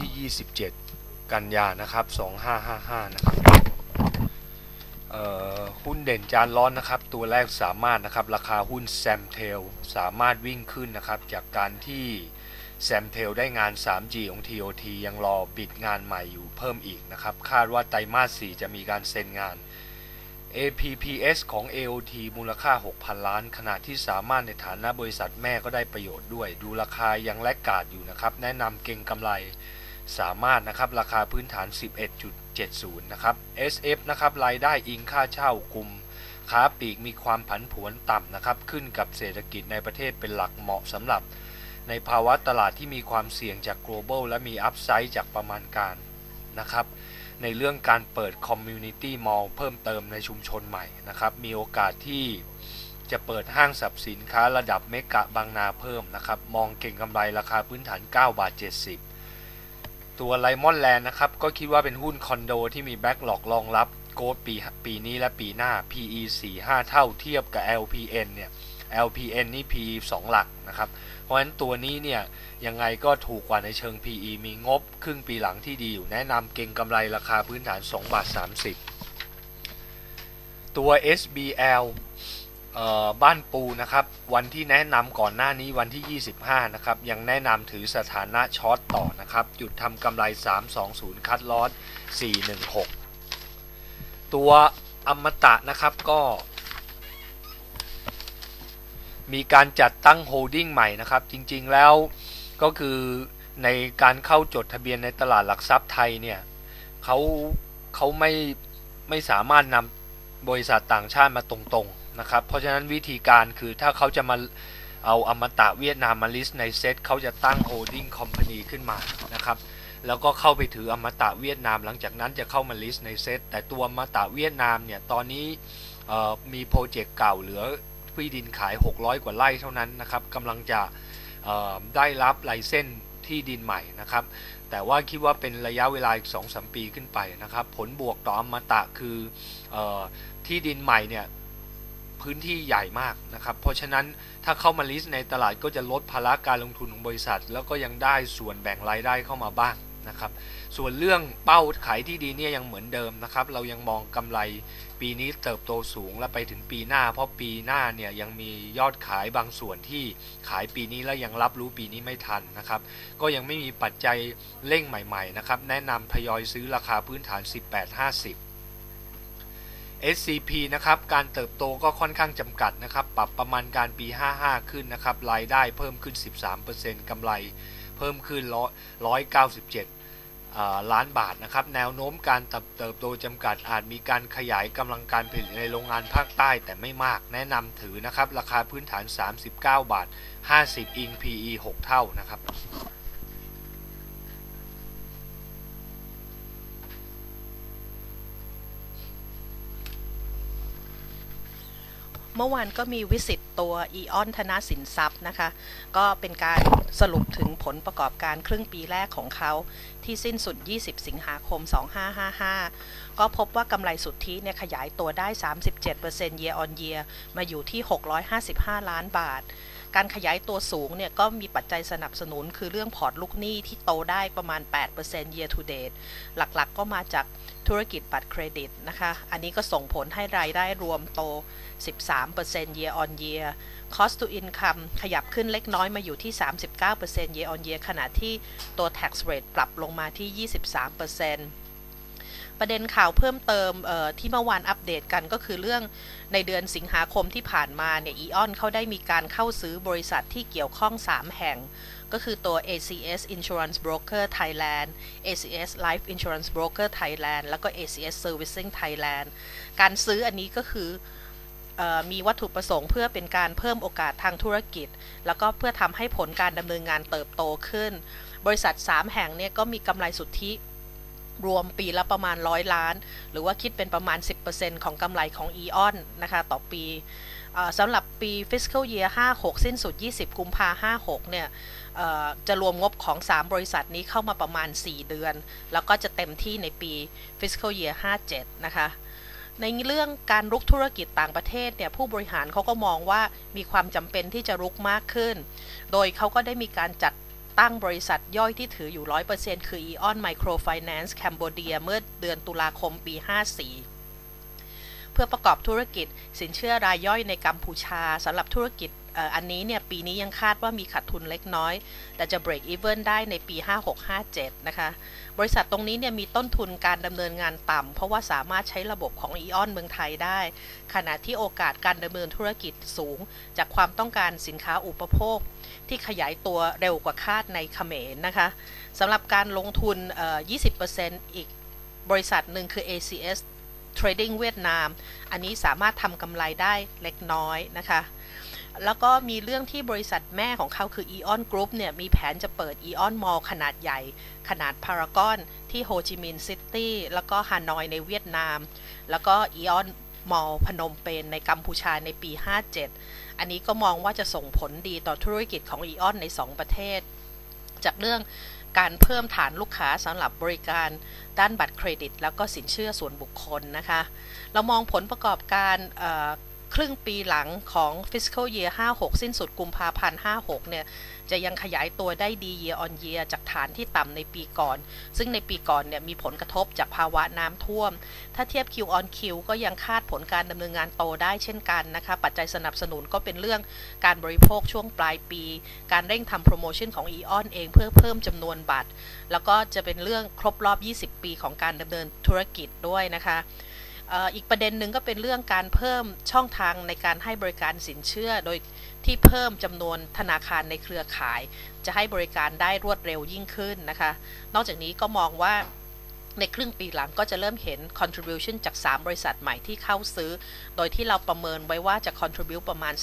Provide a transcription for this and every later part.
ที่ 27 กันยานะครับ 2555 นะครับหุ้นเด่นจานร้อนนะครับ ตัวแรกสามารถนะครับ ราคาหุ้นแซมเทลสามารถวิ่งขึ้นนะครับ จากการที่แซมเทลได้งาน 3G ของ TOT ยังรอปิดงานใหม่อยู่เพิ่มอีกนะครับ คาดว่าไตรมาส 4 จะมีการเซ็นงาน APPS ของ AOT มูลค่า 6,000 ล้าน ขณะที่สามารถในฐานะบริษัทแม่ก็ได้ประโยชน์ด้วย ดูราคายังแลกกาดอยู่นะครับ แนะนำเก่งกำไร สามารถนะครับราคาพื้นฐาน 11.70 นะครับ SF นะครับรายได้อิงค่าเช่ากลุ่มค้าปลีกมีความผันผวนต่ำนะครับ ขึ้นกับเศรษฐกิจในประเทศเป็นหลักเหมาะสำหรับ ในภาวะตลาดที่มีความเสี่ยงจาก global และมี upside จากประมาณการนะครับ ในเรื่องการเปิด Community Mall เพิ่มเติมในชุมชนใหม่นะครับ มีโอกาสที่จะเปิดห้างสับสินค้าระดับเมกะบางนาเพิ่มนะครับ มองเก่งกำไรราคาพื้นฐาน 9 บาท 70 ตัวไลมอนแลนด์นะครับ ก็คิดว่าเป็นหุ้นคอนโดที่มีแบ็กหลอกรองรับโกดปีปีนี้และปีหน้า PE 4-5 เท่าเทียบกับ LPN เนี่ย LPN นี่ PE 2 หลักนะครับ เพราะฉะนั้นตัวนี้เนี่ยยังไงก็ถูกกว่าในเชิง PE มีงบครึ่งปีหลังที่ดีอยู่แนะนำเก่งกำไรราคาพื้นฐาน2บาท30 ตัว SBL บ้านปูนะครับ วันที่แนะนำก่อนหน้านี้วันที่ 25 นะครับ ยังแนะนำถือสถานะช็อตต่อนะครับ หยุดทำกำไร 320 คัดลอส416 ตัวอมตะนะครับก็มีการจัดตั้งโฮลดิ้งใหม่นะครับ จริงๆแล้วก็คือในการเข้าจดทะเบียนในตลาดหลักทรัพย์ไทยเนี่ยเขาเขาไม่ไม่สามารถนำบริษัทต่างชาติมาตรงๆ นะครับ เพราะฉะนั้นวิธีการคือถ้าเขาจะมาเอาอมตะเวียดนามมาลิสต์ในเซตเขาจะตั้งโฮลดิ้งคอมพานีขึ้นมานะครับแล้วก็เข้าไปถืออมตะเวียดนาม หลังจากนั้นจะเข้ามาลิสต์ในเซตแต่ตัวอมตะเวียดนามเนี่ยตอนนี้มีโปรเจกต์เก่าเหลือที่ดินขาย 600 กว่าไร่เท่านั้นนะครับกำลังจะได้รับไลเส้นที่ดินใหม่นะครับ แต่ว่าคิดว่าเป็นระยะเวลาอีก 2-3 ปีขึ้นไปนะครับ ผลบวกต่ออมตะคืออที่ดินใหม่เนี่ย พื้นที่ใหญ่มากนะครับ เพราะฉะนั้นถ้าเข้ามาลิสต์ในตลาดก็จะลดภาระการลงทุนของบริษัท แล้วก็ยังได้ส่วนแบ่งรายได้เข้ามาบ้างนะครับ ส่วนเรื่องเป้าขายที่ดีเนี่ยยังเหมือนเดิมนะครับ เรายังมองกำไรปีนี้เติบโตสูงและไปถึงปีหน้า เพราะปีหน้าเนี่ยยังมียอดขายบางส่วนที่ขายปีนี้แล้วยังรับรู้ปีนี้ไม่ทันนะครับ ก็ยังไม่มีปัจจัยเร่งใหม่ ๆ นะครับ แนะนำทยอยซื้อราคาพื้นฐาน 18-50 SCP นะครับการเติบโตก็ค่อนข้างจำกัดนะครับ ปรับประมาณการปี 55 ขึ้นนะครับรายได้เพิ่มขึ้น 13%กำไรเพิ่มขึ้น 197 ล้านบาทนะครับ แนวโน้มการเติบโตจำกัดอาจมีการขยายกำลังการผลิตในโรงงานภาคใต้แต่ไม่มากแนะนำถือนะครับ ราคาพื้นฐาน 39 บาท 50 อิง PE 6 เท่านะครับ เมื่อวานก็มีวิสิตตัวอีออนธนาสินทรัพย์นะคะ ก็เป็นการสรุปถึงผลประกอบการครึ่งปีแรกของเขาที่สิ้นสุด 20 สิงหาคม 2555 ก็พบว่ากำไรสุทธิเนี่ยขยายตัวได้ 37% year on year มาอยู่ที่ 655 ล้านบาท การขยายตัวสูงเนี่ยก็มีปัจจัยสนับสนุน คือเรื่องพอร์ตลูกหนี้ที่โตได้ประมาณ 8% year to date หลักๆ ก็มาจากธุรกิจบัตรเครดิตนะคะ อันนี้ก็ส่งผลให้รายได้รวมโต 13% year on year cost to income ขยับขึ้นเล็กน้อยมาอยู่ที่ 39% year on year ขณะที่ตัว tax rate ปรับลงมาที่ 23% ประเด็นข่าวเพิ่มเติมที่เมื่อวานอัปเดตกันก็คือเรื่องในเดือนสิงหาคมที่ผ่านมาเนี่ยอีออนเขาได้มีการเข้าซื้อบริษัทที่เกี่ยวข้อง 3 แห่ง ก็คือตัว ACS Insurance Broker Thailand ACS Life Insurance Broker Thailand แล้วก็ ACS Servicing Thailand การซื้ออันนี้ก็คืออมีวัตถุประสงค์เพื่อเป็นการเพิ่มโอกาสทางธุรกิจ แล้วก็เพื่อทำให้ผลการดำเนินงานเติบโตขึ้น บริษัท 3 แห่งเนี่ยก็มีกำไรสุทธิ รวมปีละประมาณร้อยล้าน หรือว่าคิดเป็นประมาณ 10%ของกำไรของ e ออนนะคะต่อปีสำหรับปี fiscal year 56 สิ้นสุด 20 กุมภา56 เนี่ยจะรวมงบของ 3 บริษัทนี้เข้ามาประมาณ 4 เดือน แล้วก็จะเต็มที่ในปี fiscal year 57 นะคะในเรื่องการรุกธุรกิจต่างประเทศเนี่ยผู้บริหารเขาก็มองว่ามีความจำเป็นที่จะรุกมากขึ้น โดยเขาก็ได้มีการจัด ตั้งบริษัทย่อยที่ถืออยู่ 100%คือ Eon Microfinance Cambodia เมื่อเดือนตุลาคมปี 54 เพื่อประกอบธุรกิจสินเชื่อรายย่อยในกัมพูชาสำหรับธุรกิจ อันนี้เนี่ยปีนี้ยังคาดว่ามีขาดทุนเล็กน้อย แต่จะ break even ได้ในปี 5657 นะคะ บริษัทตรงนี้เนี่ยมีต้นทุนการดำเนินงานต่ำเพราะว่าสามารถใช้ระบบของ e ออนเมืองไทยได้ ขณะที่โอกาสการดำเนินธุรกิจสูง จากความต้องการสินค้าอุปโภค ที่ขยายตัวเร็วกว่าคาดในเขมรนะคะสำหรับการลงทุน 20%อีกบริษัทหนึ่งคือ ACS Trading เวียดนาม อันนี้สามารถทำกำไรได้เล็กน้อยนะคะ แล้วก็มีเรื่องที่บริษัทแม่ของเขาคือ Eon Group เนี่ย มีแผนจะเปิด Eon Mall ขนาดใหญ่ ขนาดพารากอนที่โฮจิมินห์ซิตี้แล้วก็ฮานอยในเวียดนาม แล้วก็ Eon Mall พนมเปญในกัมพูชาในปี 57 อันนี้ก็มองว่าจะส่งผลดีต่อธุรกิจของ Eon ใน 2 ประเทศ จากเรื่องการเพิ่มฐานลูกค้าสำหรับบริการด้านบัตรเครดิต แล้วก็สินเชื่อส่วนบุคคลนะคะ เรามองผลประกอบการ ครึ่งปีหลังของ fiscal year 56 สิ้นสุดกุมภาพันธ์ 56 เนี่ย จะยังขยายตัวได้ดี year on year จากฐานที่ต่ำในปีก่อน ซึ่งในปีก่อนเนี่ยมีผลกระทบจากภาวะน้ำท่วม ถ้าเทียบ Q on Q ก็ยังคาดผลการดำเนินงานโตได้เช่นกันนะคะ ปัจจัยสนับสนุนก็เป็นเรื่องการบริโภคช่วงปลายปี การเร่งทำโปรโมชั่นของ EON เองเพื่อเพิ่มจำนวนบัตร แล้วก็จะเป็นเรื่องครบรอบ 20 ปีของการดำเนินธุรกิจด้วยนะคะ อีกประเด็นหนึ่งก็เป็นเรื่องการเพิ่มช่องทางในการให้บริการสินเชื่อ โดยที่เพิ่มจำนวนธนาคารในเครือข่าย จะให้บริการได้รวดเร็วยิ่งขึ้นนะคะ นอกจากนี้ก็มองว่า ในครึ่งปีหลังก็จะเริ่มเห็น contribution จาก 3 บริษัทใหม่ที่เข้าซื้อ โดยที่เราประเมินไว้ว่าจะ contribute ประมาณ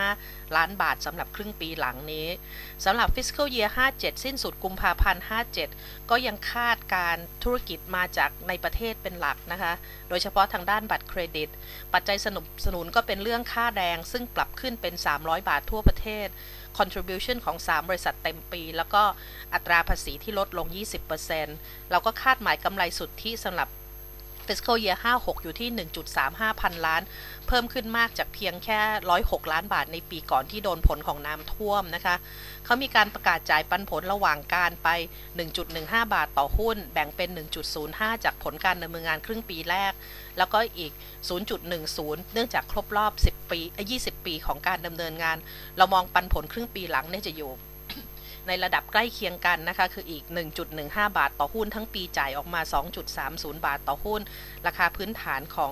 35 ล้านบาทสำหรับครึ่งปีหลังนี้สำหรับ fiscal year 57 สิ้นสุดกุมภาพันธ์ 57 ก็ยังคาดการธุรกิจมาจากในประเทศเป็นหลักนะคะ โดยเฉพาะทางด้านบัตรเครดิต ปัจจัยสนับสนุนก็เป็นเรื่องค่าแรง ซึ่งปรับขึ้นเป็น 300 บาททั่วประเทศ contribution ของ 3 บริษัทเต็มปี แล้วก็อัตราภาษีที่ลดลง 20%เราก็คาดหมายกำไรสุทธิสำหรับ fiscal year 56 อยู่ที่ 1.35 พันล้าน เพิ่มขึ้นมากจากเพียงแค่ 106 ล้านบาทในปีก่อนที่โดนผลของน้ำท่วมนะคะ เขามีการประกาศจ่ายปันผลระหว่างการไป 1.15 บาทต่อหุ้น แบ่งเป็น 1.05 จากผลการดำเนินงานครึ่งปีแรก แล้วก็อีก 0.10 เนื่องจากครบรอบ 10 ปี 20 ปีของการดำเนินงาน เรามองปันผลครึ่งปีหลังเนี่ยจะอยู่ ในระดับใกล้เคียงกันนะคะคืออีก 1.15 บาทต่อหุ้นทั้งปีจ่ายออกมา 2.30 บาทต่อหุ้น ราคาพื้นฐานของ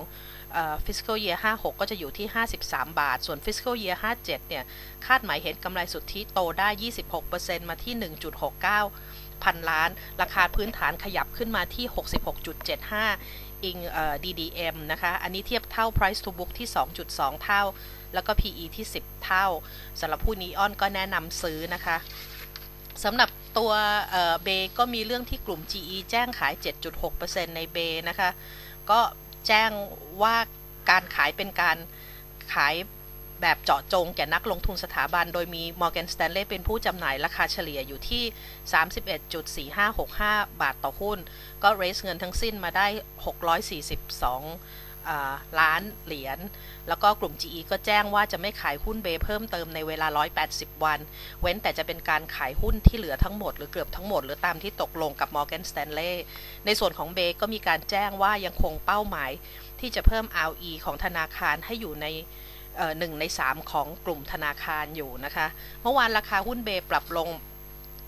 fiscal year 56 ก็จะอยู่ที่ 53 บาท ส่วน fiscal year 57 เนี่ย คาดหมายเห็นกำไรสุทธิโตได้ 26%มาที่ 1.69 พันล้าน ราคาพื้นฐานขยับขึ้นมาที่ 66.75 อิง DDM นะคะ อันนี้เทียบเท่า price to book ที่ 2.2 เท่า แล้วก็ PE ที่ 10 เท่าสำหรับผู้นี้อ้อนก็แนะนำซื้อนะคะ สำหรับตัวเบก็มีเรื่องที่กลุ่ม GE แจ้งขาย 7.6%ในเบนะคะ ก็แจ้งว่าการขายเป็นการขายแบบเจาะจงแก่นักลงทุนสถาบัน โดยมี Morgan Stanley เป็นผู้จำหน่ายราคาเฉลี่ยอยู่ที่ 31.4565 บาทต่อหุ้น ก็ raise เงินทั้งสิ้นมาได้ 642 ล้านเหรียญ แล้วก็กลุ่ม GE ก็แจ้งว่าจะไม่ขายหุ้นเบเพิ่มเติมในเวลา 180 วัน เว้นแต่จะเป็นการขายหุ้นที่เหลือทั้งหมดหรือเกือบทั้งหมด หรือตามที่ตกลงกับ Morgan Stanley ในส่วนของเบก็มีการแจ้งว่ายังคงเป้าหมาย ที่จะเพิ่ม RE ของธนาคารให้อยู่ในหนึ่งใน 3 ของกลุ่มธนาคารอยู่นะคะ เมื่อวานราคาหุ้นเบปรับลง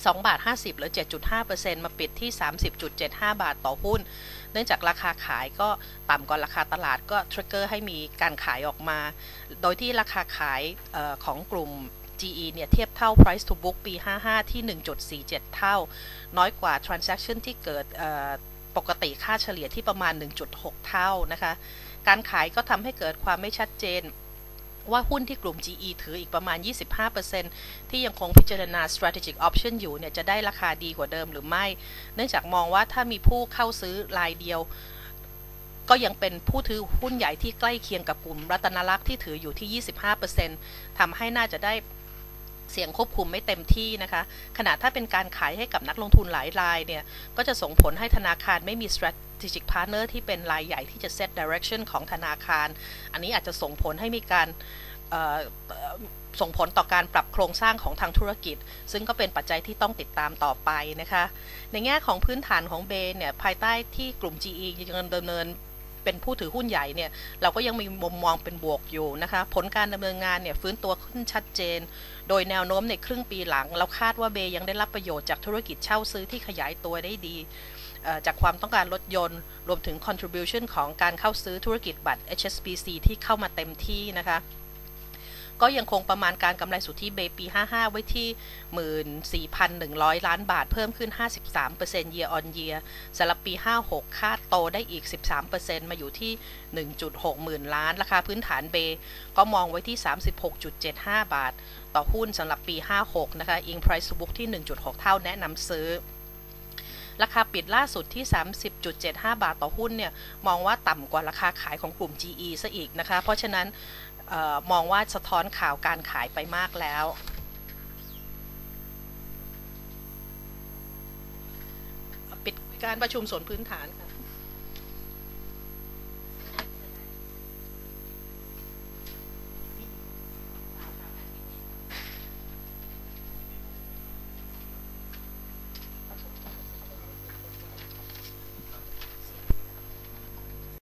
2บาท50หรือ 7.5%มาปิดที่ 30.75 บาทต่อหุ้นเนื่องจากราคาขายก็ต่ำกว่าราคาตลาดก็ทริกเกอร์ให้มีการขายออกมา โดยที่ราคาขายออของกลุ่ม GE เนี่ยเทียบเท่า price to book ปี 55 ที่ 1.47 เท่า น้อยกว่า transaction ที่เกิดปกติค่าเฉลี่ยที่ประมาณ 1.6 เท่านะคะ การขายก็ทำให้เกิดความไม่ชัดเจน ว่าหุ้นที่กลุ่ม GE ถืออีกประมาณ 25%ที่ยังคงพิจารณา strategic option อยู่เนี่ยจะได้ราคาดีกว่าเดิมหรือไม่ เนื่องจากมองว่าถ้ามีผู้เข้าซื้อรายเดียว ก็ยังเป็นผู้ถือหุ้นใหญ่ที่ใกล้เคียงกับกลุ่มรัตนลักษณ์ที่ถืออยู่ที่ 25%ทำให้น่าจะได้ เสียงควบคุมไม่เต็มที่นะคะขณะถ้าเป็นการขายให้กับนักลงทุนหลายรายเนี่ย ก็จะส่งผลให้ธนาคารไม่มี strategic partner ที่เป็นรายใหญ่ที่จะ set direction ของธนาคาร อันนี้อาจจะส่งผลให้มีการส่งผลต่อการปรับโครงสร้างของทางธุรกิจ ซึ่งก็เป็นปัจจัยที่ต้องติดตามต่อไปนะคะ ในแง่ของพื้นฐานของเบย์เนี่ยภายใต้ที่กลุ่ม GE ยังดำเนิน เป็นผู้ถือหุ้นใหญ่เนี่ยเราก็ยังมีมุมมองเป็นบวกอยู่นะคะผลการดำเนินงานเนี่ยฟื้นตัวขึ้นชัดเจน โดยแนวโน้มในครึ่งปีหลัง เราคาดว่าเบย์ยังได้รับประโยชน์จากธุรกิจเช่าซื้อที่ขยายตัวได้ดีจากความต้องการรถยนต์ รวมถึง contribution ของการเข้าซื้อธุรกิจบัตร HSBC ที่เข้ามาเต็มที่นะคะ ก็ยังคงประมาณการกำไรสุทธิเบปี 55 ไว้ที่ 14,100 ล้านบาท เพิ่มขึ้น 53% year on year สำหรับปี 56 คาดโตได้อีก 13%มาอยู่ที่ 1.6 หมื่นล้าน ราคาพื้นฐานเบ ก็มองไว้ที่ 36.75 บาท ต่อหุ้นสำหรับปี 56 นะคะ อิง price to book ที่ 1.6 เท่าแนะนำซื้อราคาปิดล่าสุดที่ 30.75 บาทต่อหุ้นเนี่ย มองว่าต่ำกว่าราคาขายของกลุ่ม GE ซะอีกนะคะ เพราะฉะนั้น มองว่าสะท้อนข่าวการขายไปมากแล้ว ปิดการประชุมส่วนพื้นฐานค่ะ